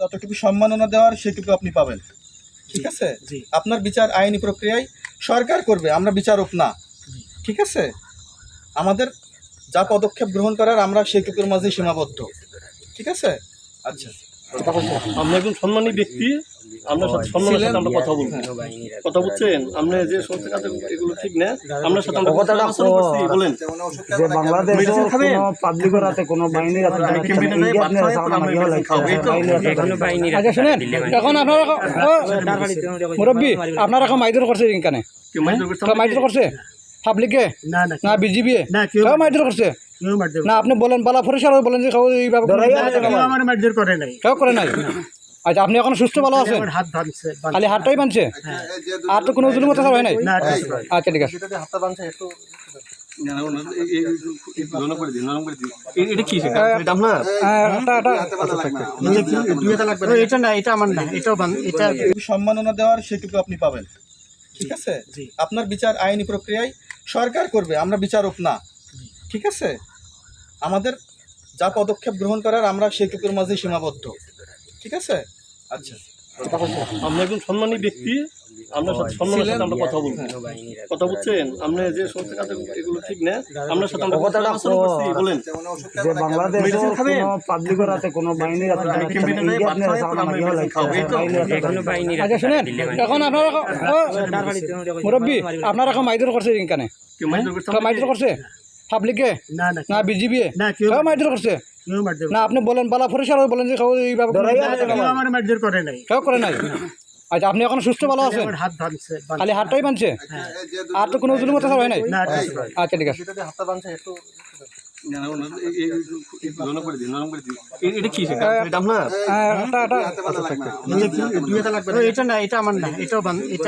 যতটুকু সম্মাননা দেওয়ার সেটুকু আপনি পাবেন। ঠিক আছে। আপনার বিচার আইনি প্রক্রিয়ায় সরকার করবে আমরা বিচারক না। ঠিক আছে? আমাদের যা পদক্ষেপ গ্রহণ করার আমরা সেটুকুর মাঝে সীমাবদ্ধ। ঠিক আছে? আচ্ছা। আপনি একজন সম্মানী ব্যক্তি আপনার সাথে সম্মানের সাথে আমরা কথা বলব। কথা বলছেন? আপনি যে সমস্ত কাজ এগুলো ঠিক না আপনার সাথে আমরা কথাটা আলোচনা করছি। বলেন। যে বাংলাদেশ কোনো পাবলিকের হাতে কোনো বাহিনীর হাতে আমি ক্যাম্পেইনে যাই, বাদ খাওয়াই, পরে আমরা খাব, এই তো? আচ্ছা শুনেন এখন আপনারা মুরব্বী আপনারা এখন মাইদুর করছে কেন কেউ মাইন্ড করছে? মাইদুর করছে? পাবলিকে? না না কেউ মাইদুর করছে? না আপনি বলেন বালা পরিষ্কার বলেন যে আমার মারধর করে নাই। কেউ করে নাই? আচ্ছা আপনি এখন সুস্থ ভালো আছেন? হাত ভাঙছে খালি হাতটাই বানছে আর তো কোনো জুলুম অত্যাচার হয় নাই। আচ্ছা ঠিক আছে। হাতটা একটু? হ্যাঁ, সম্মাননা দেওয়ার সেটুকু আপনি পাবেন। ঠিক আছে? আপনার বিচার আইনি প্রক্রিয়ায় সরকার করবে, আমরা বিচারক না। ঠিক আছে? আমাদের যা পদক্ষেপ গ্রহণ করার আমরা সেটুকুর মাঝে সীমাবদ্ধ। ঠিক আছে? আচ্ছা। আপনি একজন সম্মানী ব্যক্তি আপনার সাথে সম্মানের সাথে আমরা কথা বলব। কথা বলছেন? আপনি যে সমস্ত কাজ এগুলো ঠিক না আপনার সাথে আমরা কথাটা আলোচনা করছি বলেন। যে বাংলাদেশ কোনো পাবলিকের হাতে কোনো বাহিনীর হাতে আমরা আচ্ছা শুনেন এখন আপনারা মুরব্বী আপনারা এখন মাইদুর করছে কেউ মাইদুর করছে? পাবলিকে? না না বিজিবি না কেউ কেউ করছে? না আপনি বলেন বালা পরিষ্কার বলেন যে করে আমার মারধর করে নাই। কেউ করে নাই? আচ্ছা আপনি এখন সুস্থ ভালো আছেন? হাত ভাঙছে খালি হাতটাই বানছে আর তো কোনো জুলুম অত্যাচার হয় নাই। আচ্ছা ঠিক আছে। এটা কি এটা আপনার? হ্যাঁ, লাগবে না। না। এটা আমার না এটাও এটা